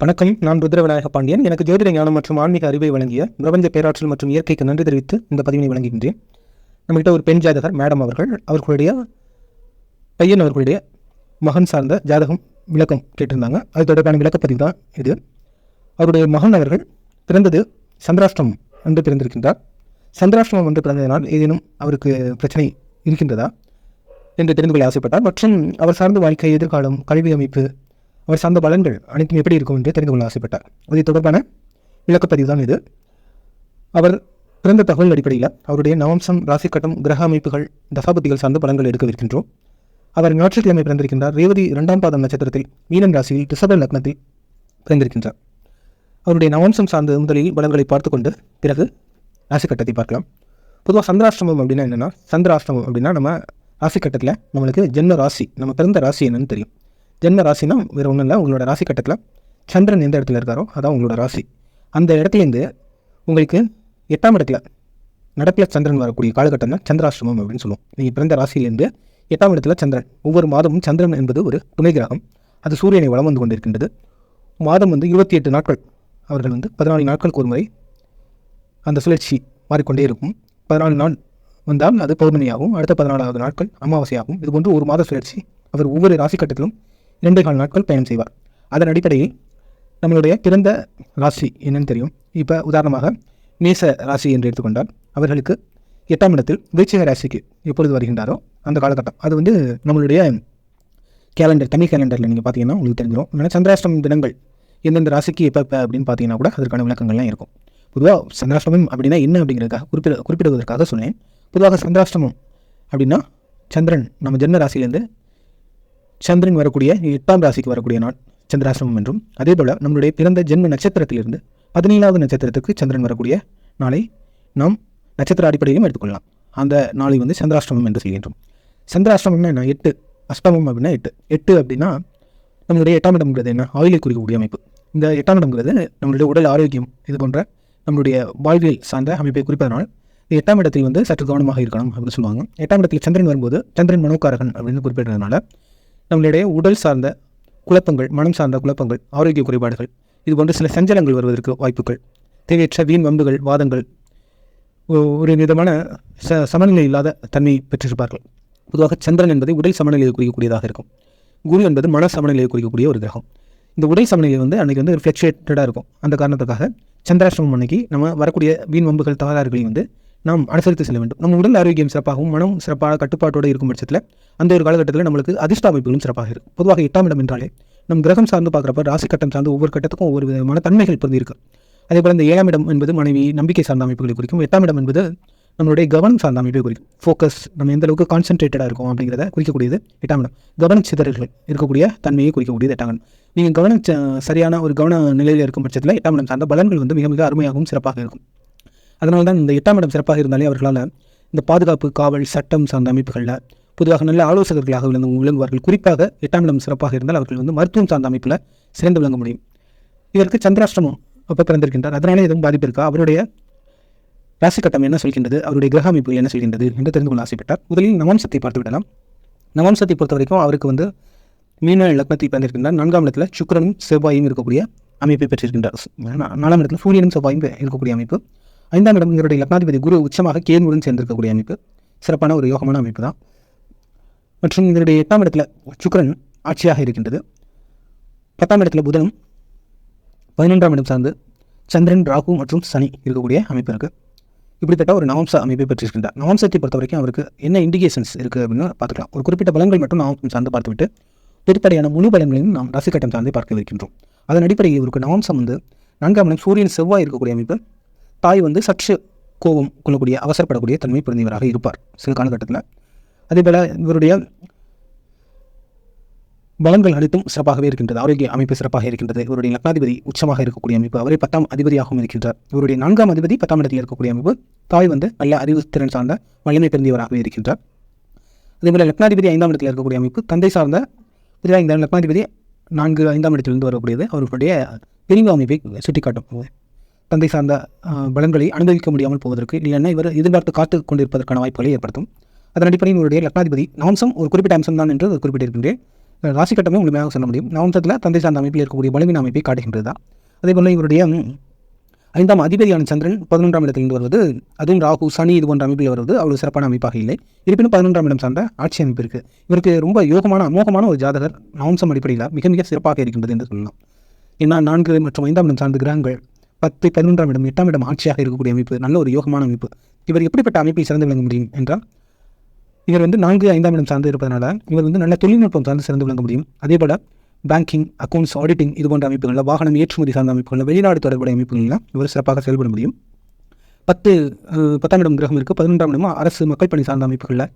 வணக்கம். நான் ருத்ரவிநாயக பாண்டியன். எனக்கு ஜோதிட ஞானம் மற்றும் ஆன்மீக அறிவை வழங்கிய பிரபஞ்ச பேராற்றல் மற்றும் இயற்கைக்கு நன்றி தெரிவித்து இந்த பதிவினை வழங்குகின்றேன். நம்மகிட்ட ஒரு பெண் ஜாதகர் மேடம் அவர்கள். அவர்களுடைய பையன் அவர்களுடைய மகன் சார்ந்த ஜாதகம் விளக்கம் கேட்டிருந்தாங்க. அது தொடர்பான விளக்கப்பதிவு தான் இது. அவருடைய மகன் அவர்கள் பிறந்தது சந்திராஷ்டமம் என்று பிறந்திருக்கின்றார். சந்திராஷ்டமம் என்று பிறந்ததினால் ஏதேனும் அவருக்கு பிரச்சனை இருக்கின்றதா என்று தெரிந்து கொள்ள ஆசைப்பட்டார். மற்றும் அவர் சார்ந்த வாழ்க்கை எதிர்காலம் கல்வி அமைப்பு அவர் சார்ந்த பலன்கள் அனைத்தும் எப்படி இருக்கும் என்று தெரிந்து கொள்ள ஆசைப்பட்டார். அது தொடர்பான விளக்கப்பதிவு தான் இது. அவர் பிறந்த தகவல் அடிப்படையில் அவருடைய நவம்சம் ராசிக்கட்டம் கிரக அமைப்புகள் தசாபதிகள் சார்ந்த பலன்கள் எடுக்கவிருக்கின்றோம் அவர் ஞாயிற்றுக்கிழமை பிறந்திருக்கின்றார். ரேவதி இரண்டாம் பாதம் நட்சத்திரத்தில் மீனன் ராசியில் ரிஷப லக்னத்தில் பிறந்திருக்கின்றார். அவருடைய நவம்சம் சார்ந்த முதலில் பலன்களை பார்த்துக்கொண்டு பிறகு ராசிக்கட்டத்தை பார்க்கலாம். பொதுவாக சந்திராஷ்டமம் அப்படின்னா என்னென்னா சந்திராஷ்டிரமம் அப்படின்னா நம்ம ராசிக்கட்டத்தில் நம்மளுக்கு ஜென்ம ராசி நம்ம பிறந்த ராசி என்னன்னு தெரியும். ஜென்ம ராசினா வேறு ஒன்றும் இல்லை. உங்களோட ராசி கட்டத்தில் சந்திரன் எந்த இடத்துல இருக்காரோ அதான் உங்களோட ராசி. அந்த இடத்துலேருந்து உங்களுக்கு எட்டாம் இடத்துல நடப்பில் சந்திரன் வரக்கூடிய காலகட்டம் தான் சந்திராஷ்டமம் அப்படின்னு சொல்லுவோம். நீங்கள் பிறந்த ராசியிலேருந்து எட்டாம் இடத்துல சந்திரன். ஒவ்வொரு மாதமும் சந்திரன் என்பது ஒரு துணை கிரகம். அது சூரியனை வளம் வந்து கொண்டிருக்கின்றது. மாதம் வந்து இருபத்தி எட்டு நாட்கள். அவர்கள் வந்து பதினாலு நாட்களுக்கு ஒரு முறை அந்த சுழற்சி மாறிக்கொண்டே இருக்கும். பதினாலு நாள் வந்தால் அது பௌர்ணமியாகும். அடுத்த பதினாலாவது நாட்கள் அமாவாசையாகும். இது போன்று ஒரு மாத சுழற்சி. அவர் ஒவ்வொரு ராசி கட்டத்திலும் இரண்டு கால் நாட்கள் பயணம் செய்வார். அதன் அடிப்படையில் நம்மளுடைய பிறந்த ராசி என்னன்னு தெரியும். இப்போ உதாரணமாக மேச ராசி என்று எடுத்துக்கொண்டால் அவர்களுக்கு எட்டாம் இடத்தில் விருச்சிக ராசிக்கு எப்பொழுது வருகின்றாரோ அந்த காலகட்டம். அது வந்து நம்மளுடைய கேலண்டர் தமிழ் கேலண்டரில் நீங்கள் பார்த்தீங்கன்னா உங்களுக்கு தெரிஞ்சிடும் இல்லைன்னா சந்திராஷ்டமம் தினங்கள் எந்தெந்த ராசிக்கு எப்போ எப்போ அப்படின்னு பார்த்தீங்கன்னா கூட அதற்கான விளக்கங்கள்லாம் இருக்கும். பொதுவாக சந்திராஷ்டமம் அப்படின்னா என்ன அப்படிங்கிறதுக்காக குறிப்பிட குறிப்பிடுவதற்காக சொன்னேன் பொதுவாக சந்திராஷ்டமம் அப்படின்னா சந்திரன் நம்ம ஜென்ம ராசியிலேருந்து சந்திரன் வரக்கூடிய எட்டாம் ராசிக்கு வரக்கூடிய நாள் சந்திராசிரமம் என்றும் அதே போல் நம்மளுடைய பிறந்த ஜென்ம நட்சத்திரத்திலிருந்து பதினேழாவது நட்சத்திரத்துக்கு சந்திரன் வரக்கூடிய நாளை நாம் நட்சத்திர அடிப்படையிலும் எடுத்துக்கொள்ளலாம். அந்த நாளை வந்து சந்திராஷ்டமம் என்று சொல்கின்றோம். சந்திராஷ்டமம்னா என்ன? எட்டு. அஷ்டமம் அப்படின்னா எட்டு. எட்டு அப்படின்னா நம்மளுடைய எட்டாம் இடம்ங்கிறது என்ன? ஆயிலை குறிக்கக்கூடிய அமைப்பு. இந்த எட்டாம் இடம்ங்கிறது நம்மளுடைய உடல் ஆரோக்கியம் இது போன்ற நம்மளுடைய வாழ்வியல் சார்ந்த அமைப்பை குறிப்பதனால் இந்த எட்டாம் இடத்தில் வந்து சற்று கவனமாக இருக்கணும் அப்படின்னு சொல்லுவாங்க. எட்டாம் இடத்தில் சந்திரன் வரும்போது சந்திரன் மனோகாரகன் அப்படின்னு குறிப்பிடுறதுனால நம்மளுடைய உடல் சார்ந்த குழப்பங்கள் மனம் சார்ந்த குழப்பங்கள் ஆரோக்கிய குறைபாடுகள் இது போன்ற சில சஞ்சலங்கள் வருவதற்கு வாய்ப்புகள் தேவையற்ற வீண் வம்புகள் வாதங்கள் ஒரு விதமான ச சமநிலை இல்லாத தன்மை பெற்றிருப்பார்கள். பொதுவாக சந்திரன் என்பது உடல் சமநிலையை குறிக்கக்கூடியதாக இருக்கும். குரு என்பது மன சமநிலையை குறிக்கக்கூடிய ஒரு கிரகம். இந்த உடல் சமநிலை வந்து அன்றைக்கி வந்து ஒரு ஃப்ளக்சுவேட்டடாக இருக்கும். அந்த காரணத்துக்காக சந்திராஷ்டமம் அன்னைக்கு நம்ம வரக்கூடிய வீண் வம்புகள் தகராறுகளையும் வந்து நாம் அனுசரித்து செல்ல வேண்டும். நம்ம உடல் ஆரோக்கியம் சிறப்பாகவும் மனம் சிறப்பாக கட்டுப்பாட்டோடு இருக்கும் பட்சத்தில் அந்த ஒரு காலகட்டத்தில் நம்மளுக்கு அதிர்ஷ்ட அமைப்புகளும் சிறப்பாக இருக்கும். பொதுவாக எட்டாம் இடம் என்றாலே நம் கிரகம் சார்ந்து பார்க்குறப்ப ராசி கட்டம் சார்ந்து ஒவ்வொரு கட்டத்துக்கும் ஒவ்வொரு விதமான தன்மைகள் பொருந்தி இருக்கு. அதே போல் இந்த ஏழாம் இடம் என்பது மனைவி நம்பிக்கை சார்ந்த அமைப்புகளை குறிக்கும். எட்டாம் இடம் என்பது நம்மளுடைய கவனம் சார்ந்த அமைப்பை குறிக்கும். ஃபோக்கஸ் நம்ம எந்த அளவுக்கு கான்சென்ட்ரேட்டடாக இருக்கும் அப்படிங்கிறத குறிக்கக்கூடியது எட்டாம் இடம். கவன சிதறல்கள் இருக்கக்கூடிய தன்மையை குறிக்கக்கூடியது எட்டாம் இடம். நீங்கள் கவனம் ச- சரியான ஒரு கவன நிலையில் இருக்கும் பட்சத்தில் எட்டாம் இடம் சார்ந்த பலன்கள் வந்து மிக மிக அருமையாகவும் சிறப்பாக இருக்கும். அதனால தான் இந்த எட்டாம் இடம் சிறப்பாக இருந்தாலே அவர்களால் இந்த பாதுகாப்பு காவல் சட்டம் சார்ந்த அமைப்புகளில் பொதுவாக நல்ல ஆலோசகர்களாக விளங்கு விளங்குவார்கள். குறிப்பாக எட்டாம் இடம் சிறப்பாக இருந்தால் அவர்கள் வந்து மருத்துவம் சார்ந்த அமைப்பில் சிறந்து விளங்க முடியும். இவருக்கு சந்திராஷ்டமம் அப்போ பிறந்திருக்கின்றார். அதனாலே எதுவும் பாதிப்பு இருக்கா? அவருடைய ராசி கட்டம் என்ன சொல்கின்றது? அவருடைய கிரக அமைப்பு என்ன சொல்கின்றது என்று தெரிந்து கொள்ள ஆசைப்பட்டார். முதலில் நவம்சத்தை பார்த்து விடலாம். நவம்சத்தை பொறுத்த வரைக்கும் அவருக்கு வந்து மீன லக்னத்தில் பிறந்திருக்கின்றார். நான்காம் இடத்துல சுக்கிரனும் செவ்வாயும் இருக்கக்கூடிய அமைப்பை பெற்றிருக்கின்றார். நாலாம் இடத்துல சூரியனும் செவ்வாயும் இருக்கக்கூடிய அமைப்பு. ஐந்தாம் இடம் இவருடைய லக்னாதிபதி குரு உச்சமாக கேதுவுடன் சேர்ந்திருக்கக்கூடிய அமைப்பு. சிறப்பான ஒரு யோகமான அமைப்பு தான். மற்றும் இதனுடைய எட்டாம் இடத்துல சுக்கரன் ஆட்சியாக இருக்கின்றது. பத்தாம் இடத்துல புதனும் பதினொன்றாம் இடம் சார்ந்து சந்திரன் ராகு மற்றும் சனி இருக்கக்கூடிய அமைப்பு இருக்குது இப்படித்தட்ட ஒரு நவம்ச அமைப்பை பெற்றிருக்கின்றார். நவம்சத்தை பொறுத்த வரைக்கும் அவருக்கு என்ன இண்டிகேஷன்ஸ் இருக்குது அப்படின்னு பார்த்துக்கலாம். ஒரு குறிப்பிட்ட பலன்கள் மட்டும் நவம்சம் சார்ந்து பார்த்துவிட்டு பெருத்தடையான முழு பலன்களையும் நாம் ராசிக்கட்டம் சார்ந்து பார்க்க இருக்கின்றோம் அதன் அடிப்படையில் இவருக்கு நவம்சம் வந்து நான்காம் இடம் சூரியன் செவ்வாய் இருக்கக்கூடிய அமைப்பு. தாய் வந்து சற்று கோபம் கொள்ளக்கூடிய அவசரப்படக்கூடிய தன்மை பிறந்தவராக இருப்பார் சில காலகட்டத்தில். அதேபோல் இவருடைய பலன்கள் அனைத்தும் சிறப்பாகவே இருக்கின்றது. ஆரோக்கிய அமைப்பு சிறப்பாக இருக்கின்றது. இவருடைய லக்னாதிபதி உச்சமாக இருக்கக்கூடிய அமைப்பு. அவரே பத்தாம் அதிபதியாகவும் இருக்கின்றார். இவருடைய நான்காம் அதிபதி பத்தாம் இடத்தில் இருக்கக்கூடிய அமைப்பு. தாய் வந்து நல்ல அறிவு திறன் சார்ந்த வலிமை பிறந்தவராகவே இருக்கின்றார். அதேபோல் லக்னாதிபதி ஐந்தாம் இடத்தில் இருக்கக்கூடிய அமைப்பு தந்தை சார்ந்த புதிதாக இந்த லக்னாதிபதி நான்கு ஐந்தாம் இடத்திலிருந்து வரக்கூடியது. அவர்களுடைய பிரிவு அமைப்பை சுட்டிக்காட்டும். தந்தை சார்ந்த பலன்களை அனுபவிக்க முடியாமல் போவதற்கு இல்லைன்னா இவர் எதிர்பார்த்து காத்து கொண்டிருப்பதற்கான வாய்ப்புகளை ஏற்படுத்தும். அதன் அடிப்படையில் இவருடைய லக்னாதிபதி நவம்சம் ஒரு குறிப்பிட்ட அம்சம் தான் என்று குறிப்பிட்டிருக்கின்றேன். ராசி கட்டமே முழுமையாக சொல்ல முடியும். நவம்சத்தில் தந்தை சார்ந்த அமைப்பில் இருக்கக்கூடிய பலவீன அமைப்பை காட்டுகின்றது? தான் அதே போல் இவருடைய ஐந்தாம் அதிபதியான சந்திரன் பதினொன்றாம் இடத்திலிருந்து வருவது அதுவும் ராகு சனி இது போன்ற அமைப்பில் வருவது அவ்வளவு சிறப்பான அமைப்பாக இல்லை. இருப்பினும் பதினொன்றாம் இடம் சார்ந்த ஆட்சி அமைப்பு இருக்குது இவருக்கு ரொம்ப யோகமான அமோகமான ஒரு ஜாதகர் நவம்சம் அடிப்படையில் மிக மிக சிறப்பாக இருக்கின்றது என்று சொல்லலாம். ஏன்னா நான்கு மற்றும் ஐந்தாம் இடம் சார்ந்த கிரகங்கள் பத்து பதினொன்றாம் இடம் எட்டாம் இடம் ஆட்சியாக இருக்கக்கூடிய அமைப்பு நல்ல ஒரு யோகமான அமைப்பு. இவர் எப்படிப்பட்ட அமைப்பை சிறந்து விளங்க முடியும் என்றால் இவர் வந்து நான்கு ஐந்தாம் இடம் சார்ந்து இருப்பதனால இவர் வந்து நல்ல தொழில்நுட்பம் சார்ந்து சிறந்து விளங்க முடியும். அதே போல் பேங்கிங் அக்கௌண்ட்ஸ் ஆடிட்டிங் இது போன்ற அமைப்புகளில் வாகனம் ஏற்றுமதி சார்ந்த அமைப்புகளில் வெளிநாடு தொடர்புடைய அமைப்புகளில் இவர் சிறப்பாக செயல்பட முடியும். பத்து பத்தாம் இடம் கிரகம் இருக்குது பதினொன்றாம் இடம் அரசு மக்கள் பணி சார்ந்த அமைப்புகளில்.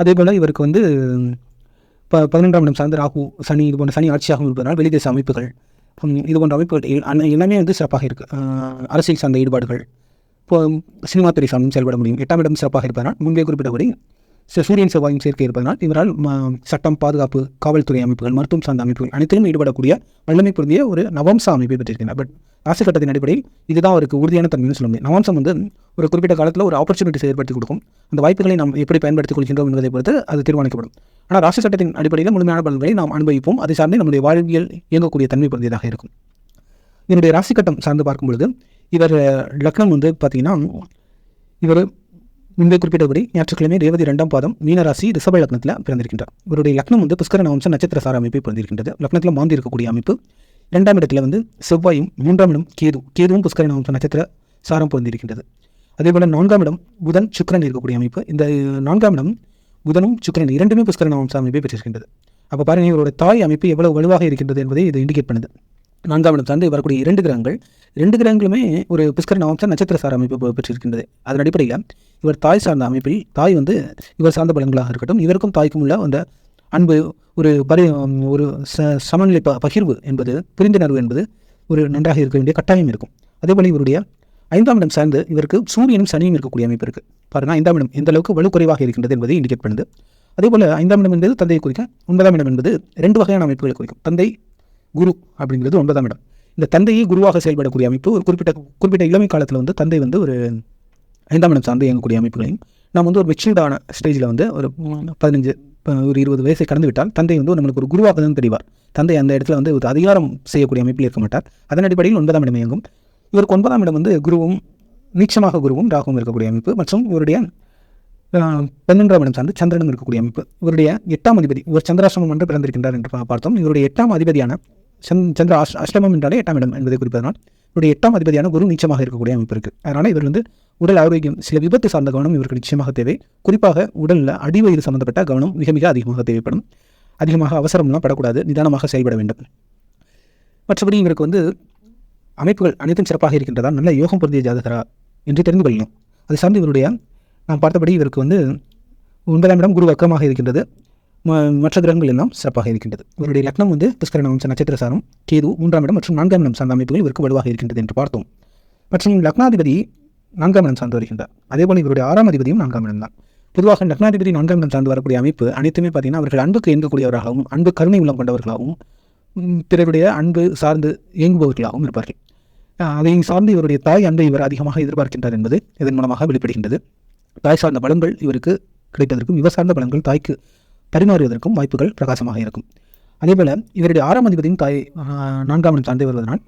அதே போல் இவருக்கு வந்து ப பதினொன்றாம் இடம் சார்ந்த ராகு சனி இது போன்ற சனி ஆட்சியாகவும் இருப்பதனால் வெளிதேச அமைப்புகள் இது போன்ற அமைப்புகள் எல்லாமே வந்து சிறப்பாக இருக்குது அரசியல் சார்ந்த ஈடுபாடுகள் இப்போ சினிமா துறை சார்ந்தும் செயல்பட முடியும். எட்டாம் இடம் சிறப்பாக இருப்பதனால் முன்பே குறிப்பிட்டபடி சூரியன் செவ்வாயும் சேர்க்கை இருப்பதனால் இவரால் சட்டம் பாதுகாப்பு காவல்துறை அமைப்புகள் மருத்துவம் சார்ந்த அமைப்புகள் அனைத்திலும் ஈடுபடக்கூடிய வல்லமை பொருந்திய ஒரு நவம்ச அமைப்பை பெற்றிருக்கிறார். பட் ராசி கட்டத்தின் அடிப்படையில் இதுதான் அவருக்கு உறுதியான தன்மைன்னு சொல்ல முடியும். நவம்சம் வந்து ஒரு குறிப்பிட்ட காலத்தில் ஒரு ஆப்பர்ச்சுனிட்டிஸ் ஏற்படுத்தி கொடுக்கும். அந்த வாய்ப்புகளை நாம் எப்படி பயன்படுத்திக் கொள்கின்றோம் என்பதை பொறுத்து அது தீர்மானிக்கப்படும். ஆனால் ராசி சட்டத்தின் அடிப்படையில் முழுமையான பலன்களை நாம் அனுபவிப்போம். அதை சார்ந்தே நம்முடைய வாழ்வியல் இயங்கக்கூடிய தன்மை பொருந்தியதாக இருக்கும். இதனுடைய ராசி கட்டம் சார்ந்து பார்க்கும் பொழுது இவர் லக்னம் வந்து பார்த்தீங்கன்னா இவர் முன்பே குறிப்பிட்டபடி ஞாயிற்றுக்கிழமை ரேவதி இரண்டாம் பாதம் மீனராசி ரிஷப லக்னத்தில் பிறந்திருக்கின்றார். இவருடைய லக்னம் வந்து புஷ்கர நவம்ச நட்சத்திர சார அமைப்பை பிறந்திருக்கின்றது லக்னத்தில் மாந்தி இருக்கக்கூடிய அமைப்பு. இரண்டாம் இடத்துல வந்து செவ்வாயும் மூன்றாம் இடம் கேது. கேதுவும் புஷ்கர நவம்ச நட்சத்திர சாரம் பிறந்திருக்கின்றது அதே போல் நான்காம் இடம் புதன் சுக்கரன் இருக்கக்கூடிய அமைப்பு. இந்த நான்காம் இடம் புதனும் சுக்கரன் இரண்டுமே புஷ்கர நவம்ச அமைப்பை பெற்றிருக்கின்றது. அப்போ பாருங்கள் இவருடைய தாய் அமைப்பு எவ்வளவு வலுவாக இருக்கின்றது என்பதை இது இண்டிகேட் பண்ணுது. நான்காம் இடம் சார்ந்து வரக்கூடிய இரண்டு கிரகங்கள் ரெண்டு கிரகங்களுமே ஒரு புஷ்கர நவம்ச நட்சத்திர சார அமைப்பு பெற்றிருக்கின்றது. அதன் அடிப்படையில் இவர் தாய் சார்ந்த அமைப்பில் தாய் வந்து இவர் சார்ந்த பலன்களாக இருக்கட்டும் இவருக்கும் தாய்க்கும் உள்ள அந்த அன்பு ஒரு பரி ஒரு ச சமநிலை ப பகிர்வு என்பது புரிந்துணர்வு என்பது ஒரு நன்றாக இருக்க வேண்டிய கட்டாயம் இருக்கும். அதேபோல் இவருடைய ஐந்தாம் இடம் சார்ந்து இவருக்கு சூரியனும் சனியும் இருக்கக்கூடிய அமைப்பு இருக்குது பாருங்க ஐந்தாம் இடம் எந்த அளவுக்கு வலு குறைவாக இருக்கின்றது என்பதை இண்டிகேட் பண்ணுது. அதேபோல் ஐந்தாம் இடம் என்பது தந்தையை குறிக்க ஒன்பதாம் இடம் என்பது ரெண்டு வகையான அமைப்புகளை குறிக்கும். தந்தை குரு அப்படிங்கிறது ஒன்பதாம் இடம். இந்த தந்தையை குருவாக செயல்படக்கூடிய அமைப்பு ஒரு குறிப்பிட்ட குறிப்பிட்ட இளமை காலத்தில் வந்து தந்தை வந்து ஒரு ஐந்தாம் இடம் சார்ந்து இயங்கக்கூடிய அமைப்புகளையும் நாம் வந்து ஒரு மெச்சூர்டான ஸ்டேஜில் வந்து ஒரு பதினஞ்சு ஒரு இருபது வயசை கடந்து விட்டால் தந்தை வந்து நம்மளுக்கு ஒரு குருவாக தான் தெரிவார். தந்தை அந்த இடத்துல வந்து ஒரு அதிகாரம் செய்யக்கூடிய அமைப்பில் இருக்க மாட்டார். அதன் அடிப்படையில் ஒன்பதாம் இடம் இயங்கும். இவருக்கு ஒன்பதாம் இடம் வந்து குருவும் நீச்சமாக குருவும் ராகுவும் இருக்கக்கூடிய அமைப்பு மற்றும் இவருடைய பன்னெண்டாம் இடம் சார்ந்து சந்திரனும் இருக்கக்கூடிய அமைப்பு. இவருடைய எட்டாம் அதிபதி இவர் சந்திராசிரமம் என்று பிறந்திருக்கின்றார் என்று பார்த்தோம். இவருடைய எட்டாம் அதிபதியான சந்திர அஷ் அஷ்டமம் என்றாலே எட்டாம் இடம் என்பதை குறிப்பதனால் இவருடைய எட்டாம் அதிபதியான குரு நிச்சயமாக இருக்கக்கூடிய அமைப்பு இருக்குது அதனால் இவர் வந்து உடல் ஆரோக்கியம் சில விபத்து சார்ந்த கவனம் இவருக்கு நிச்சயமாக தேவை. குறிப்பாக உடலில் அடிவயிறு சம்பந்தப்பட்ட கவனம் மிக மிக அதிகமாக தேவைப்படும். அதிகமாக அவசரம்லாம் படக்கூடாது நிதானமாக செயல்பட வேண்டும். மற்றபடி இவருக்கு வந்து அமைப்புகள் அனைத்தும் சிறப்பாக இருக்கின்றதா நல்ல யோகம் பொருந்திய ஜாதகரா என்று தெரிந்து கொள்ளணும். அது சார்ந்து இவருடைய நான் பார்த்தபடி இவருக்கு வந்து ஒன்பதாம் இடம் குரு வக்கமாக இருக்கின்றது. மற்ற கிரகங்கள் எல்லாம் சிறப்பாக இருக்கின்றது. இவருடைய லக்னம் வந்து புஷ்கர வம்ச நட்சத்திர சாரம் கேது மூன்றாம் இடம் மற்றும் நான்காம் இடம் சார்ந்த அமைப்புகள் இவருக்கு வலுவாக இருக்கின்றது என்று பார்த்தோம். மற்றும் லக்னாதிபதி நான்காம் இடம் சார்ந்து வருகின்றார். அதேபோல் இவருடைய ஆறாம் அதிபதியும் நான்காம் இடம் தான். பொதுவாக லக்னாதிபதி நான்காம் இடம் சார்ந்து வரக்கூடிய அமைப்பு அனைத்துமே பார்த்தீங்கன்னா அவர்கள் அன்புக்கு இயங்கக்கூடியவர்களாகவும் அன்பு கருணை உள்ளம் கொண்டவர்களாகவும் பிறருடைய அன்பு சார்ந்து இயங்குபவர்களாகவும் இருப்பார்கள். அதை சார்ந்து இவருடைய தாய் அன்பை இவர் அதிகமாக எதிர்பார்க்கின்றார் என்பது இதன் மூலமாக வெளிப்படுகின்றது. தாய் சார்ந்த பலன்கள் இவருக்கு கிடைப்பதற்கும் இவர் சார்ந்த பலன்கள் தாய்க்கு பரிமாறுவதற்கும் வாய்ப்புகள் பிரகாசமாக இருக்கும். அதேபோல் இவருடைய ஆறாம் அதிபதியும் தாய் நான்காம் இடம் சார்ந்து வருவதனால்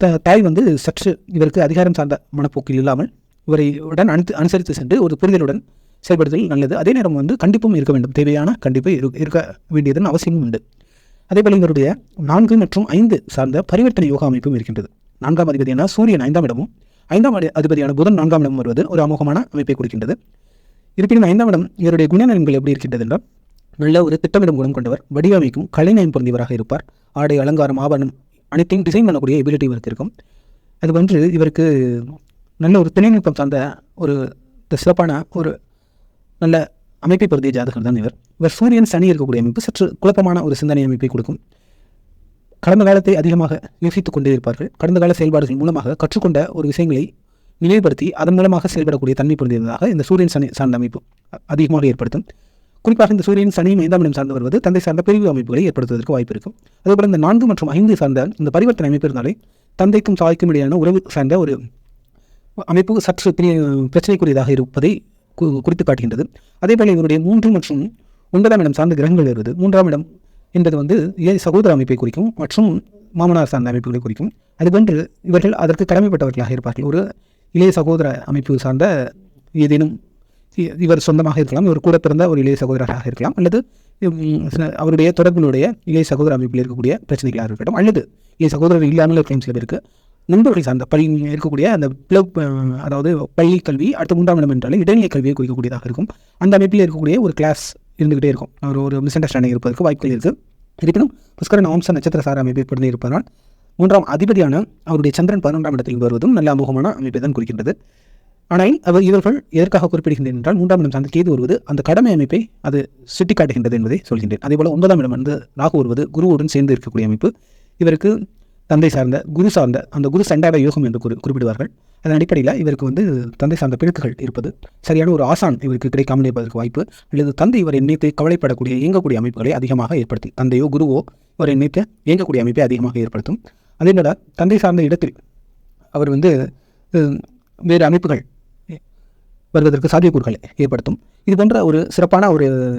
த தாய் வந்து சற்று இவருக்கு அதிகாரம் சார்ந்த மனப்போக்கில் இல்லாமல் இவரை உடன் அனுத்து அனுசரித்து சென்று ஒரு புரிதலுடன் செயல்படுதல் நல்லது. அதே நேரம் வந்து கண்டிப்பும் இருக்க வேண்டும். தேவையான கண்டிப்பு இரு இருக்க வேண்டியதன் அவசியமும் உண்டு. அதேபோல் இவருடைய நான்கு மற்றும் ஐந்து சார்ந்த பரிவர்த்தனை யோகா அமைப்பும் இருக்கின்றது. நான்காம் அதிபதியான சூரியன் ஐந்தாம் இடமும் ஐந்தாம் அதிபதியான புதன் நான்காம் இடமும் வருவது ஒரு அமோகமான அமைப்பை கொடுக்கின்றது. இருப்பினும் ஐந்தாம் இடம் இவருடைய குணநலன்கள் எப்படி இருக்கின்றது என்றால் நல்ல ஒரு திட்டமிடும் குணம் கொண்டவர் வடிவமைக்கும் கலைநயம் பொருந்தியவராக இருப்பார். ஆடை அலங்காரம் ஆபரணம் அனைத்தையும் டிசைன் பண்ணக்கூடிய எபிலிட்டி இவருக்கு இருக்கும். அது வந்து இவருக்கு நல்ல ஒரு தொழில்நுட்பம் சார்ந்த ஒரு சிறப்பான ஒரு நல்ல அமைப்பை பொருந்திய ஜாதகர் தான் இவர். இவர் சூரியன் சனி இருக்கக்கூடிய அமைப்பு சற்று குழப்பமான ஒரு சிந்தனை அமைப்பை கொடுக்கும். கடந்த காலத்தை அதிகமாக யோசித்துக் கொண்டே இருப்பார்கள். கடந்த கால செயல்பாடுகள் மூலமாக கற்றுக்கொண்ட ஒரு விஷயங்களை நினைவுபடுத்தி அதன் மூலமாக செயல்படக்கூடிய தன்மை பொருந்தியதாக இந்த சூரியன் சனி சார்ந்த அமைப்பு அதிகமாக ஏற்படுத்தும். குறிப்பாக இந்த சூரியன் சனியும் ஐந்தாம் இடம் சார்ந்து வருவது தந்தை சார்ந்த பிரிவு அமைப்புகளை ஏற்படுத்துவதற்கு வாய்ப்பு இருக்கும். அதேபோல் இந்த நான்கு மற்றும் ஐந்து சார்ந்த இந்த பரிவர்த்தனை அமைப்பு இருந்தாலே தந்தைக்கும் தாய்க்கும் இடையான உறவு சார்ந்த ஒரு அமைப்பு சற்று பிரச்சனைக்குரியதாக இருப்பதை கு- குறித்து காட்டுகின்றது. அதேபோல் இவருடைய மூன்று மற்றும் ஒன்பதாம் இடம் சார்ந்த கிரகங்கள் வருவது மூன்றாம் இடம் என்பது வந்து இளைய சகோதர அமைப்பை குறிக்கும் மற்றும் மாமனார் சார்ந்த அமைப்புகளை குறிக்கும். அதுபோன்று இவர்கள் அதற்கு கடமைப்பட்டவர்களாக இருப்பார்கள். ஒரு இளைய சகோதர அமைப்பு சார்ந்த ஏதேனும் இவர் சொந்தமாக இருக்கலாம் இவர் கூட பிறந்த ஒரு இளைய சகோதரராக இருக்கலாம் அல்லது அவருடைய தொடர்புடைய இளைய சகோதர அமைப்பில் இருக்கக்கூடிய பிரச்சனைகளாக இருக்கட்டும் அல்லது இளைய சகோதரர் இல்லாமல் இருக்கலாம் சில பேருக்கு நண்பர்கள் சார்ந்த பள்ளி இருக்கக்கூடிய அந்த பிளவ் அதாவது பள்ளி கல்வி அடுத்த மூன்றாம் இடம் என்றாலே இடைநிலை கல்வியை குறிக்கக்கூடியதாக இருக்கும். அந்த அமைப்பில் இருக்கக்கூடிய ஒரு கிளாஸ் இருந்துகிட்டே இருக்கும். அவர் ஒரு மிஸ் அண்டர்ஸ்டாண்டிங் இருப்பதற்கு வாய்ப்புகள் இருக்குது இருப்பினும் புஷ்கரன் வம்ச நட்சத்திர சார அமைப்பை பிறந்து இருப்பதனால் மூன்றாம் அதிபதியான அவருடைய சந்திரன் பதினொன்றாம் இடத்தில் வருவதும் நல்ல அமோகமான அமைப்பை தான் குறிக்கின்றது. ஆனால் அவர் இவர்கள் எதற்காக குறிப்பிடுகின்றேன் என்றால் மூன்றாம் இடம் சார்ந்த கேது வருவது அந்த கடமை அமைப்பை அது சுட்டிக்காட்டுகின்றது என்பதை சொல்கின்றேன். அதேபோல் ஒன்பதாம் இடம் வந்து ராகு வருவது குருவுடன் சேர்ந்து இருக்கக்கூடிய அமைப்பு. இவருக்கு தந்தை சார்ந்த குரு சார்ந்த அந்த குரு சண்டாட யோகம் என்று குறி குறிப்பிடுவார்கள். அதன் அடிப்படையில் இவருக்கு வந்து தந்தை சார்ந்த பிழக்குகள் இருப்பது. சரியான ஒரு ஆசான் இவருக்கு கிடைக்காமல் இருப்பதற்கு வாய்ப்பு. அல்லது தந்தை இவரை நினைத்து கவலைப்படக்கூடிய இயங்கக்கூடிய அமைப்புகளை அதிகமாக ஏற்படுத்தி தந்தையோ குருவோ இவரை நினைத்து இயங்கக்கூடிய அமைப்பை அதிகமாக ஏற்படுத்தும். அதே போல தந்தை சார்ந்த இடத்தில் அவர் வந்து வேறு அமைப்புகள் வருவதற்கு சாத்தியக்கூறுகளை ஏற்படுத்தும். இது போன்ற ஒரு சிறப்பான ஒரு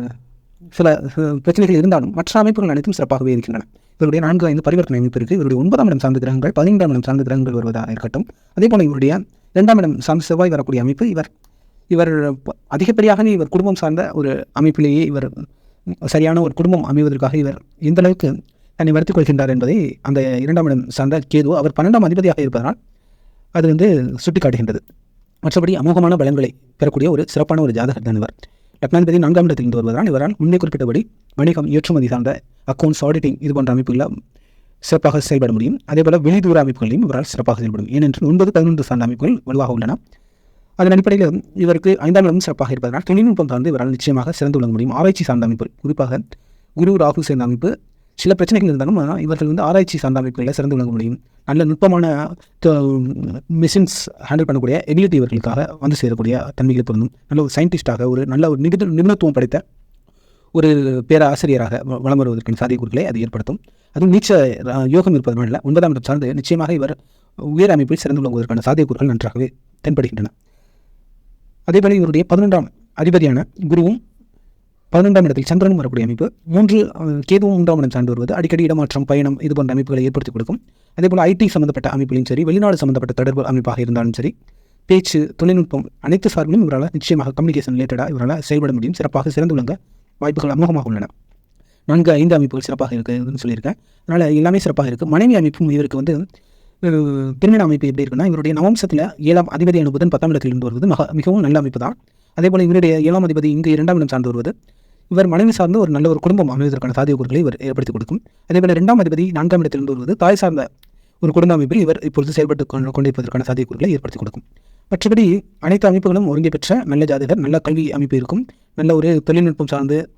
சில பிரச்சனைகள் இருந்தாலும் மற்ற அமைப்புகள் அனைத்தும் சிறப்பாகவே இருக்கின்றன. இவருடைய நான்கு ஐந்து பரிவர்த்தனை அமைப்பு இருக்குது இவருடைய ஒன்பதாம் இடம் சார்ந்த கிரகங்கள் பதினைந்தாம் இடம் சார்ந்த கிரகங்கள் வருவதாக இருக்கட்டும். அதே போல் இவருடைய இரண்டாம் இடம் சார்ந்த செவ்வாய் வரக்கூடிய அமைப்பு இவர் இவர் ப- அதிகப்படியாக இவர் குடும்பம் சார்ந்த ஒரு அமைப்பிலேயே இவர் சரியான ஒரு குடும்பம் அமைவதற்காக இவர் எந்த அளவுக்கு தன்னை வருத்திக் கொள்கின்றார் என்பதை அந்த இரண்டாம் இடம் சார்ந்த கேது அவர் பன்னெண்டாம் அதிபதியாக இருப்பதனால் அது வந்து சுட்டிக்காட்டுகின்றது. மற்றபடி அமோகமான பலன்களை பெறக்கூடிய ஒரு சிறப்பான ஒரு ஜாதகர் தான் இவர். லக்னாதிபதி நான்காம் இடத்திலிருந்து வருவதால் இவரால் முன்னே குறிப்பிட்டபடி வணிகம் ஏற்றுமதி சார்ந்த அக்கௌண்ட்ஸ் ஆடிட்டிங் இது போன்ற அமைப்புகளில் சிறப்பாக செயல்பட முடியும். அதேபோல் வெளிதூர அமைப்புகளையும் இவரால் சிறப்பாக செயல்படும் ஏனென்றால் ஒன்பது பதினொன்று சார்ந்த அமைப்புகள் வலுவாக உள்ளன. அதன் அடிப்படையில் இவருக்கு ஐந்தாம் இடம் சிறப்பாக இருப்பதனால் தொழில்நுட்பம் சார்ந்து இவரால் நிச்சயமாக சிறந்து விளங்க முடியும். ஆராய்ச்சி சார்ந்த அமைப்பு குறிப்பாக குரு ராகு சேர்ந்த அமைப்பு சில பிரச்சனைகள் இருந்தாலும் இவர்கள் வந்து ஆராய்ச்சி சார்ந்த அமைப்புகளில் சிறந்து விளங்க முடியும். நல்ல நுட்பமான மிஷின்ஸ் ஹேண்டில் பண்ணக்கூடிய எபிலிட்டி இவர்களுக்காக வந்து சேரக்கூடிய தன்மைகளை பொருந்தும் நல்ல ஒரு சயின்டிஸ்டாக ஒரு நல்ல ஒரு நிபுண நிபுணத்துவம் படைத்த ஒரு பேராசிரியராக வளம் வருவதற்கான சாத்தியக்கூறுகளை அது ஏற்படுத்தும். அதுவும் நீச்ச யோகம் இருப்பதனால ஒன்பதாம் இடம் சார்ந்து நிச்சயமாக இவர் உயர் அமைப்பில் சிறந்து விளங்குவதற்கான சாத்தியக்கூறுகள் நன்றாகவே தென்படுகின்றன. அதேபோல இவருடைய பதினொன்றாம் அதிபதியான குருவும் பதினொன்றாம் இடத்தில் சந்திரனும் வரக்கூடிய அமைப்பு. மூன்று அஹ், கேதுவும் மூன்றாம் இடம் சார்ந்து வருவது. அடிக்கடி இடமாற்றம் பயணம் இது போன்ற அமைப்புகளை ஏற்படுத்தி கொடுக்கும். அதேபோல் ஐடி சம்பந்தப்பட்ட அமைப்பிலும் சரி வெளிநாடு சம்பந்தப்பட்ட தொடர்பு அமைப்பாக இருந்தாலும் சரி பேச்சு தொழில்நுட்பம் அனைத்து சார்பிலும் இவரால் நிச்சயமாக கம்யூனிகேஷன் ரிலேட்டடாக இவரால் செயல்பட முடியும். சிறப்பாக சிறந்து விளங்க வாய்ப்புகள் அமோகமாக உள்ளன. நான்கு ஐந்து அமைப்புகள் சிறப்பாக இருக்குதுன்னு சொல்லியிருக்கேன். அதனால் எல்லாமே சிறப்பாக இருக்குது மனைவி அமைப்பும் இவருக்கு வந்து அஹ், திருமண அமைப்பு எப்படி இருக்குன்னா இவருடைய நவம்சத்தில் ஏழாம் அதிபதி அனுபவத்தின் பத்தாம் இடத்தில் இருந்து வருவது மக மிகவும் நல்ல அமைப்பு தான். அதேபோல் இவருடைய ஏழாம் அதிபதி இங்கு இரண்டாம் இடம் சார்ந்து வருவது. இவர் மனைவி சார்ந்து ஒரு நல்ல ஒரு குடும்பம் அமைவதற்கான சாத்தியக்கூறுகளை இவர் ஏற்படுத்தி கொடுக்கும். அதேபோல் இரண்டாம் அதிபதி நான்காம் இடத்திலிருந்து வருவது தாய் சார்ந்த ஒரு குடும்ப அமைப்பில் இவர் இப்பொழுது செயல்பட்டு கொண்டு கொண்டிருப்பதற்கான சாத்தியக்கூறுகளை ஏற்படுத்தி கொடுக்கும். மற்றபடி அனைத்து அமைப்புகளும் ஒருங்கே பெற்ற நல்ல ஜாதகர் நல்ல கல்வி அமைப்பு இருக்கும். நல்ல ஒரு தொழில்நுட்பம் சார்ந்து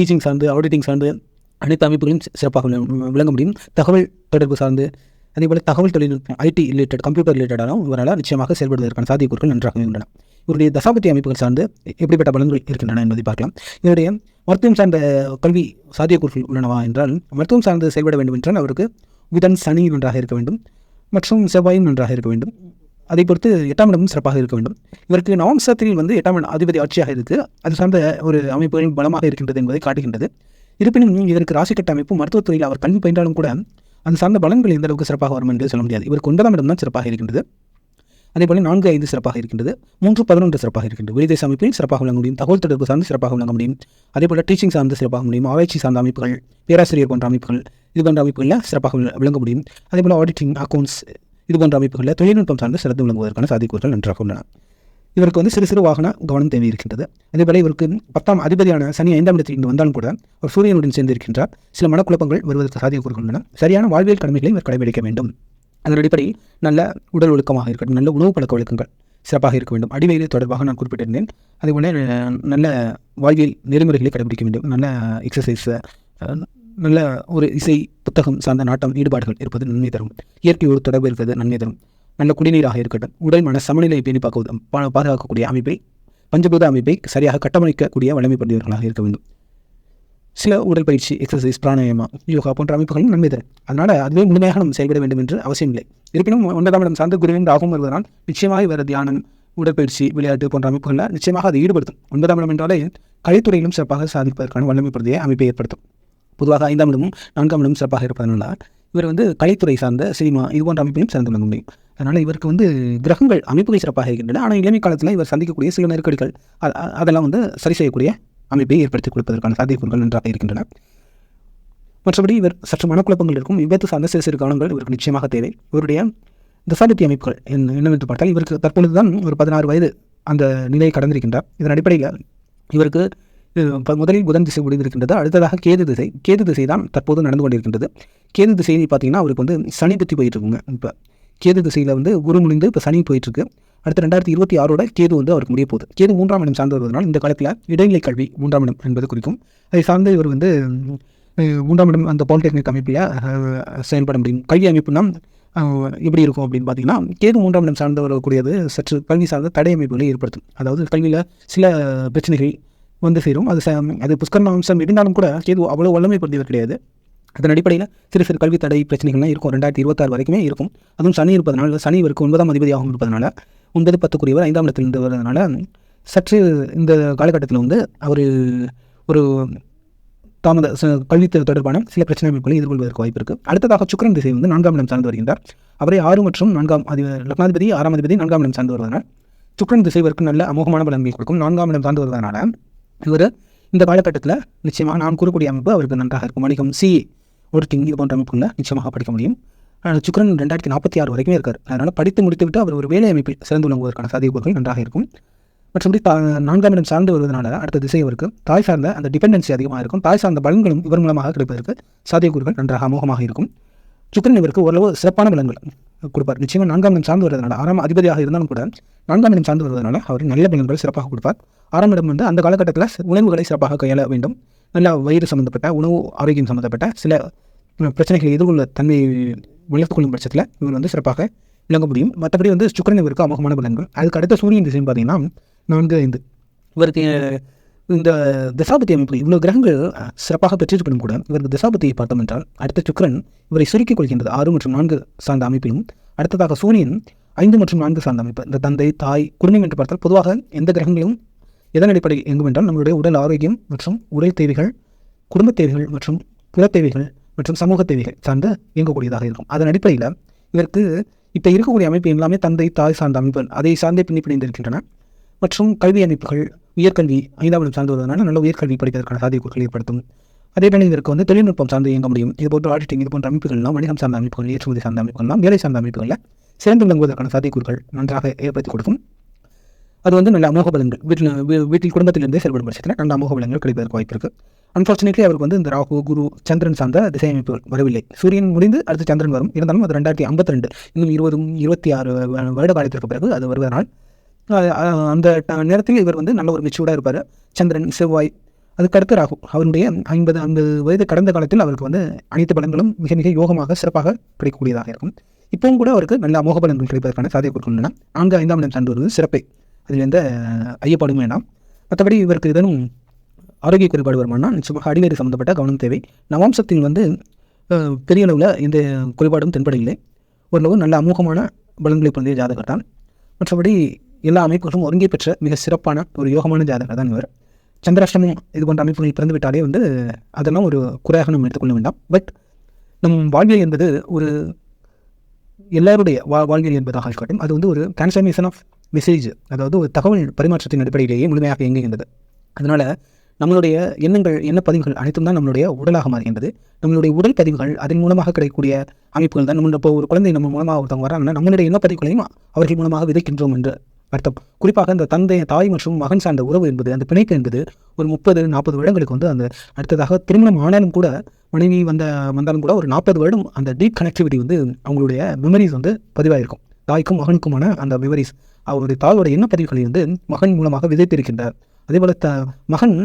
டீச்சிங் சார்ந்து ஆடிட்டிங் சார்ந்து அனைத்து அமைப்புகளையும் சிறப்பாக விளங்க- முடியும். தகவல் தொடர்பு சார்ந்து அதேபோல் தகவல் தொழில்நுட்பம் ஐடி ரிலேட்டட் கம்ப்யூட்டர் ரிலேட்டடாலும் இவரால் நிச்சயமாக செயல்படுவதற்கான சாத்தியக்கூறுகள் நன்றாகவே உள்ளன. இவருடைய தசாபத்தி அமைப்புகள் சார்ந்து எப்படிப்பட்ட பலன்கள் இருக்கின்றன என்பதை பார்க்கலாம். இவருடைய மருத்துவம் சார்ந்த கல்வி சாத்தியக்கூறுகள் உள்ளனவா என்றால் மருத்துவம் சார்ந்து செயல்பட வேண்டும் என்றால் அவருக்கு புதன் சனி நன்றாக இருக்க வேண்டும். மற்றும் செவ்வாயும் நன்றாக இருக்க வேண்டும். அதை பொறுத்து எட்டாம் இடமும் சிறப்பாக இருக்க வேண்டும். இவருக்கு நவம்சத்தில் வந்து எட்டாம் இடம் அதிபதி ஆட்சியாக இருக்கு. அது சார்ந்த ஒரு அமைப்புகள் பலமாக இருக்கின்றது என்பதை காட்டுகின்றது. இருப்பினும் இதற்கு ராசிக்கட்ட அமைப்பு மருத்துவத்துறையில் அவர் கல்வி பயின்றாலும் கூட அந்த சார்ந்த பலன்கள் எந்த அளவுக்கு சிறப்பாக வரும் என்று சொல்ல முடியாது. இவருக்கு ஒன்பதாம் இடம் தான் சிறப்பாக இருக்கின்றது. அதேபோல நான்கு ஐந்து சிறப்பாக இருக்கின்றது. மூன்று பதினொன்று சிறப்பாக இருக்கின்றது. வெளிதேச அமைப்பில் சிறப்பாக விளங்க முடியும். தகவல் தொடர்பு சார்ந்து சிறப்பாக விளங்க முடியும். அதேபோல டீச்சிங் சார்ந்து சிறப்பாக முடியும். ஆராய்ச்சி சார்ந்த அமைப்புகள் பேராசிரியர் போன்ற அமைப்புகள் இது போன்ற அமைப்புகளில் சிறப்பாக விளங்க முடியும். அதேபோல ஆடிட்டிங் அக்கௌண்ட்ஸ் இது போன்ற அமைப்புகளில் தொழில்நுட்பம் சார்ந்து சிறந்து விளங்குவதற்கான சாத்தியக்கூறுகள் நன்றாக உள்ளன. இவருக்கு வந்து சிறு சிறு வாகன கவனம் தேவை இருக்கின்றது. அதேபோல இவருக்கு பத்தாம் அதிபதியான சனி ஐந்தாம் இடத்தில் இருந்து வந்தாலும் கூட அவர் சூரியனுடன் சேர்ந்து இருக்கின்றார் சில மனக்குழப்பங்கள் வருவதற்கு சாத்தியக்கூறுகள் உள்ளன. சரியான வாழ்வியல் கடமைகளை இவர் கடைபிடிக்க வேண்டும். அதன் அடிப்படையில் நல்ல உடல் ஒழுக்கமாக இருக்கட்டும் நல்ல உணவு பழக்க வழக்கங்கள் சிறப்பாக இருக்க வேண்டும். அடிவயிறு தொடர்பாக நான் குறிப்பிட்டிருந்தேன். அதேபோல அஹ், நல்ல வாழ்வியல் நெறிமுறைகளை கடைபிடிக்க வேண்டும். நல்ல எக்ஸசைஸ் நல்ல ஒரு இசை புத்தகம் சார்ந்த நாட்டம் ஈடுபாடுகள் இருப்பது நன்மை தரும். இயற்கையோடு தொடர்பு இருக்கிறது நன்மை தரும். நல்ல குடிநீராக இருக்கட்டும். உடல் மன சமநிலையை பேணி பார்க்க பா- பாதுகாக்கக்கூடிய அமைப்பை பஞ்சபூத அமைப்பை சரியாக கட்டமைக்கக்கூடிய வலிமைப்படுத்தியவர்களாக இருக்க வேண்டும். சில உடற்பயிற்சி எக்ஸசைஸ் பிராணாயமா யோகா போன்ற அமைப்புகளும் நன்மை தரும். அதனால் அதுவே முழுமையாக நம்ம செயல்பட வேண்டும் என்று அவசியம் இல்லை இருப்பினும் ஒன்பதாம் இடம் சார்ந்த குருவின் ராகும் வருவதனால் நிச்சயமாக இவர் தியானம் உடற்பயிற்சி விளையாட்டு போன்ற அமைப்புகளில் நிச்சயமாக அதை ஈடுபடுத்தும். ஒன்பதாம் இடம் என்றாலே கலைத்துறையிலும் சிறப்பாக சாதிப்பதற்கான வல்லமைப்படுத்திய அமைப்பை ஏற்படுத்தும். பொதுவாக ஐந்தாம் இடமும் நான்காம் இடமும் சிறப்பாக இருப்பதனால் இவர் வந்து கலைத்துறை சார்ந்த சினிமா இது போன்ற அமைப்பையும் சிறந்து விளங்க முடியும். அதனால் இவருக்கு வந்து கிரகங்கள் அமைப்புகள் சிறப்பாக இருக்கின்றன. ஆனால் இளமை காலத்தில் இவர் சந்திக்கக்கூடிய சில நெருக்கடிகள் அதெல்லாம் வந்து சரி செய்யக்கூடிய அமைப்பை ஏற்படுத்தி கொடுப்பதற்கான சாத்தியக்கூறுகள் நன்றாக இருக்கின்றன. மற்றபடி இவர் சற்று மனக்குழப்பங்கள் இருக்கும். விபத்து சார்ந்த சிறு சிறு கவனங்கள் இவருக்கு நிச்சயமாக தேவை. இவருடைய தசாபத்தி அமைப்புகள் என்ன என்னவென்று பார்த்தால் இவருக்கு தற்பொழுது தான் ஒரு பதினாறு வயது அந்த நிலையை கடந்திருக்கின்றார். இதன் அடிப்படையில் இவருக்கு முதலில் புதன் திசை முடிந்திருக்கின்றது அடுத்ததாக கேது திசை. கேது திசை தான் தற்போது நடந்து கொண்டிருக்கின்றது. கேது திசை பார்த்தீங்கன்னா அவருக்கு வந்து சனி பற்றி போயிட்டு இருக்குங்க. இப்போ கேது திசையில் வந்து குரு முடிந்து இப்போ சனி போயிட்டுருக்கு. அடுத்து ரெண்டாயிரத்தி இருபத்தி ஆறோட கேது வந்து அவருக்கு முடிய போகுது. கேது மூன்றாம் இடம் சார்ந்து வருவதனால் இந்த காலத்தில் இடைநிலை கல்வி மூன்றாம் இடம் என்பது குறிக்கும். அதை சார்ந்து இவர் வந்து மூன்றாம் இடம் அந்த பாலிடெக்னிக் அமைப்பில் செயல்பட முடியும். கல்வி அமைப்புனா எப்படி இருக்கும் அப்படின்னு பார்த்தீங்கன்னா கேது மூன்றாம் இடம் சார்ந்து வரக்கூடியது சற்று கல்வி சார்ந்த தடை அமைப்புகளை ஏற்படுத்தும். அதாவது கல்வியில் சில பிரச்சனைகள் வந்து சேரும். அது ச- அது புஷ்கரண அம்சம் இருந்தாலும் கூட கேது அவ்வளோ வல்லமை பொருந்தியவர் கிடையாது. அதன் அடிப்படையில் சிறு சிறு கல்வி தடை பிரச்சனைகள்லாம் இருக்கும். ரெண்டாயிரத்தி இருபத்தாறு வரைக்குமே இருக்கும். அதுவும் சனி இருப்பதனால சனி இவருக்கு ஒன்பதாம் அதிபதியாகவும் இருப்பதனால ஒன்பது பத்துக்குரியவர் ஐந்தாம் இடத்திலிருந்து வருவதனால சற்று இந்த காலகட்டத்தில் வந்து அவர் ஒரு தாமத கல்வி தொடர்பான சில பிரச்சனை அமைப்புகளை எதிர்கொள்வதற்கு வாய்ப்பு இருக்குது அடுத்ததாக சுக்கரன் திசை வந்து நான்காம் இடம் சார்ந்து வருகின்றார். அவரை ஆறு மற்றும் நான்காம் அதி லக்னாதிபதி ஆறாம் அதிபதி நான்காம் இடம் சார்ந்து வருவதனால் சுக்கரன் திசைவருக்கு நல்ல அமோகமான பலன்கள் கொடுக்கும். நான்காம் இடம் சார்ந்து வருவதனால இவர் இந்த காலகட்டத்தில் நிச்சயமாக நான் கூறக்கூடிய அமைப்பு அவருக்கு நன்றாக இருக்கும். வணிகம் சி. ஒர்க்கிங் இது போன்ற அமைப்புகளில் நிச்சயமாக படிக்க முடியும். ஆனால் ரெண்டாயிரத்தி நாற்பத்தி ஆறு வரைக்குமே இருக்கார். அதனால் படித்து முடித்துவிட்டு அவர் ஒரு வேலை அமைப்பில் சிறந்து விளங்குவதற்கான சாதிப்புகள் நன்றாக இருக்கும். மற்றபடி தா நான்காம் இடம் சார்ந்து வருவதனால அடுத்த திசை அவருக்கு தாய் சார்ந்த அந்த டிபெண்டன்சி அதிகமாக இருக்கும். தாய் சார்ந்த பலன்களும் இவர் மூலமாக கிடைப்பதற்கு சாத்தியக்கூறுகள் நன்றாக அமோகமாக இருக்கும். சுக்கரன் இவருக்கு ஓரளவு சிறப்பான பலன்கள் கொடுப்பார். நிச்சயமாக நான்காம் இடம் சார்ந்து வருவதனால ஆறாம் அதிபதியாக இருந்தாலும் கூட நான்காம் இடம் சார்ந்து வருவதனால அவர் நல்ல பலன்கள் சிறப்பாக கொடுப்பார். ஆறாம் இடம் வந்து அந்த காலகட்டத்தில் உணர்வுகளை சிறப்பாக கையாள வேண்டும். நல்ல வயிறு சம்மந்தப்பட்ட உணவு ஆரோக்கியம் சம்மந்தப்பட்ட சில பிரச்சனைகளை எதிர்கொள்ள தன்மையை வளர்த்துக் கொள்ளும் பட்சத்தில் இவர் வந்து சிறப்பாக விளங்க முடியும். மற்றபடி வந்து சுக்கரன் இவருக்கு அமோகமான பலன்கள். அதுக்கு அடுத்த சூரியன் திசைன்னு பார்த்தீங்கன்னா நான்கு ஐந்து. இவருக்கு இந்த தசாபதி அமைப்பு இவ்வளோ கிரகங்கள் சிறப்பாக பெற்றிருப்பினும் கூட. இவருக்கு தசாபதியை பார்த்தோம் என்றால் அடுத்த சுக்கரன் இவரை சுருக்கிக் கொள்கின்றது. ஆறு மற்றும் நான்கு சார்ந்த அமைப்பிலும். அடுத்ததாக சூரியன் ஐந்து மற்றும் நான்கு சார்ந்த அமைப்பு. இந்த தந்தை தாய் குடும்பம் என்று பார்த்தால் பொதுவாக எந்த கிரகங்களும் எதன் அடிப்படையில் இயங்கும் என்றால் நம்மளுடைய உடல் ஆரோக்கியம் மற்றும் உடல் தேவைகள் குடும்ப தேவைகள் மற்றும் புற தேவைகள் மற்றும் சமூக தேவைகள் சார்ந்து இயங்கக்கூடியதாக இருக்கும். அதன் அடிப்படையில் இவருக்கு இப்போ இருக்கக்கூடிய அமைப்பு எல்லாமே தந்தை தாய் சார்ந்த அமைப்பு அதை சார்ந்தே பின்னி பிணைந்திருக்கின்றன. மற்றும் கல்வி அமைப்புகள் உயர்கல்வி ஐந்தாம் சார்ந்து வருவதனால நல்ல உயர்கல்வி படிப்பதற்கான சாத்தியக்கூறுகள் ஏற்படுத்தும். அதே போல இதற்கு வந்து தொழில்நுட்பம் சார்ந்து இயங்க முடியும். இது போன்ற ஆடிட்டிங் இது போன்ற அமைப்புகள்லாம் வணிகம் சார்ந்த அமைப்புகள் ஏற்றுமதி சார்ந்த அமைப்புகள்லாம் வேலை சார்ந்த அமைப்புகளில் சிறந்து விளங்குவதற்கான சாத்தியக்கூறுகள் நன்றாக ஏற்படுத்தி கொடுக்கும். அது வந்து நல்ல அமோக பலன்கள். வீட்டில் வீ- வீட்டில் குடும்பத்திலிருந்தே செயல்படும் பட்சத்தில் நல்ல அமோக பலன்கள் கிடைப்பதற்கு வாய்ப்பு இருக்குது அன்ஃபார்ச்சுனேட்லி அவருக்கு வந்து இந்த ராகு குரு சந்திரன் சார்ந்த திசை அமைப்புகள் வரவில்லை. சூரியன் முடிந்து அடுத்து சந்திரன் வரும். இருந்தாலும் அது ரெண்டாயிரத்தி ஐம்பத்தி ரெண்டு இன்னும் இருபது இருபத்தி ஆறு வருட காலத்திற்கு பிறகு அது வருவதனால் அந்த நேரத்தில் இவர் வந்து நல்ல ஒரு மெச்சூர்டாக இருப்பார். சந்திரன் செவ்வாய் அதுக்கடுத்து ராகு. அவருடைய ஐம்பது ஐம்பது வயது கடந்த காலத்தில் அவருக்கு வந்து அனைத்து பலன்களும் மிக மிக யோகமாக சிறப்பாக கிடைக்கக்கூடியதாக இருக்கும். இப்பவும் கூட அவருக்கு நல்ல அமோக பலன்கள் கிடைப்பதற்கான சாத்தியக்கூறுகள் உள்ளன. நான்கு ஐந்தாம் இடம் சார்ந்து வருவது சிறப்பை இதில் எந்த ஐயப்பாடும் வேண்டாம். மற்றபடி இவருக்கு ஏதேனும் ஆரோக்கிய குறைபாடு வருமானா நிச்சயமாக அடிவேறு சம்மந்தப்பட்ட கவனம் தேவை. நவாம்சத்தில் வந்து பெரிய அளவில் எந்த குறைபாடும் தென்படவில்லை. ஓரளவு நல்ல அமோகமான பலன்களை பொருந்திய ஜாதகர் தான். மற்றபடி எல்லா அமைப்புகளும் ஒருங்கே பெற்ற மிக சிறப்பான ஒரு யோகமான ஜாதகர் தான் இவர். சந்திராஷ்டமம் இது போன்ற அமைப்புகள் பிறந்து விட்டாலே வந்து அதெல்லாம் ஒரு குறையாக நம்ம எடுத்துக்கொள்ள வேண்டாம். பட் நம் வாழ்வியல் என்பது ஒரு எல்லாருடைய வா வாழ்வியல் என்பதாக இருக்கட்டும் அது வந்து ஒரு டிரான்ஸ்ஃபர்மேஷன் ஆஃப் மெசேஜ் அதாவது ஒரு தகவல் பரிமாற்றத்தின் அடிப்படையிலேயே முழுமையாக இயங்குகின்றது. அதனால் நம்மளுடைய எண்ணங்கள் எண்ண பதிவுகள் அனைத்தும் தான் நம்மளுடைய உடலாக மாறுகின்றது. நம்மளுடைய உடல் பதிவுகள் அதன் மூலமாக கிடைக்கக்கூடிய அமைப்புகள் தான். நம்ம இப்போ ஒரு குழந்தை நம்ம மூலமாக ஒருத்தவங்க வராங்கன்னா நம்மளுடைய எண்ண பதிவுகளையும் அவர்கள் மூலமாக விதைக்கின்றோம் என்று அர்த்தம். குறிப்பாக அந்த தந்தை தாய் மற்றும் மகன் சார்ந்த உறவு என்பது அந்த பிணைப்பு என்பது ஒரு முப்பது நாற்பது வருடங்களுக்கு வந்து அந்த அடுத்ததாக திருமணம் ஆனாலும் கூட மனைவி வந்த வந்தாலும் கூட ஒரு நாற்பது வருடம் அந்த டீப் கனெக்டிவிட்டி வந்து அவங்களுடைய மெமரிஸ் வந்து பதிவாயிருக்கும். தாய்க்கும் மகனுக்குமான அந்த மெமரிஸ் அவருடைய தாயோட எண்ணப்பதிவுகளை வந்து மகன் மூலமாக விதைத்திருக்கின்றார். அதேபோல் த மகன்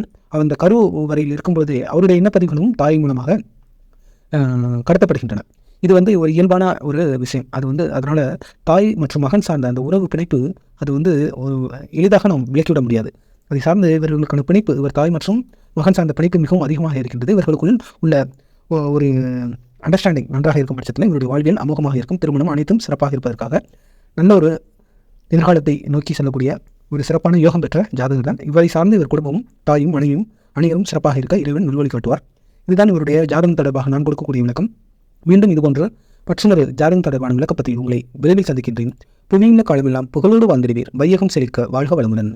அந்த கரு வரையில் இருக்கும்போது அவருடைய எண்ணப்பதிவுகளும் தாய் மூலமாக கடத்தப்படுகின்றன. இது வந்து ஒரு இயல்பான ஒரு விஷயம். அது வந்து அதனால் தாய் மற்றும் மகன் சார்ந்த அந்த உறவு பிணைப்பு அது வந்து ஒரு எளிதாக நாம் விலக்கிவிட முடியாது. அதை சார்ந்த இவர்களுக்கான பிணைப்பு இவர் தாய் மற்றும் மகன் சார்ந்த பிணைப்பு மிகவும் அதிகமாக இருக்கின்றது. இவர்களுக்குள் உள்ள ஒரு அண்டர்ஸ்டாண்டிங் நன்றாக இருக்கும் பட்சத்தில் இவருடைய வாழ்வியல் அமோகமாக இருக்கும். திருமணம் அனைத்தும் சிறப்பாக இருப்பதற்காக நல்ல ஒரு எதிர்காலத்தை நோக்கி செல்லக்கூடிய ஒரு சிறப்பான யோகம் பெற்ற ஜாதகர் தான் இவரை சார்ந்து இவர் குடும்பமும் தாயும் மனைவியும் அனைவரும் சிறப்பாக இருக்க இறைவன் நல்வழி காட்டுவார். இதுதான் இவருடைய ஜாதகம் தொடர்பாக நான் கொடுக்கக்கூடிய விளக்கம். மீண்டும் இதுபோன்ற போன்ற ஜாதகம் தொடர்பான விளக்கப்பத்தை உங்களை விரைவில் சந்திக்கின்றேன். புவியின காலமெல்லாம் புகழோடு வாழ்ந்திடுவீர். வையகம் செழிக்க வாழ்க வளமுடன்.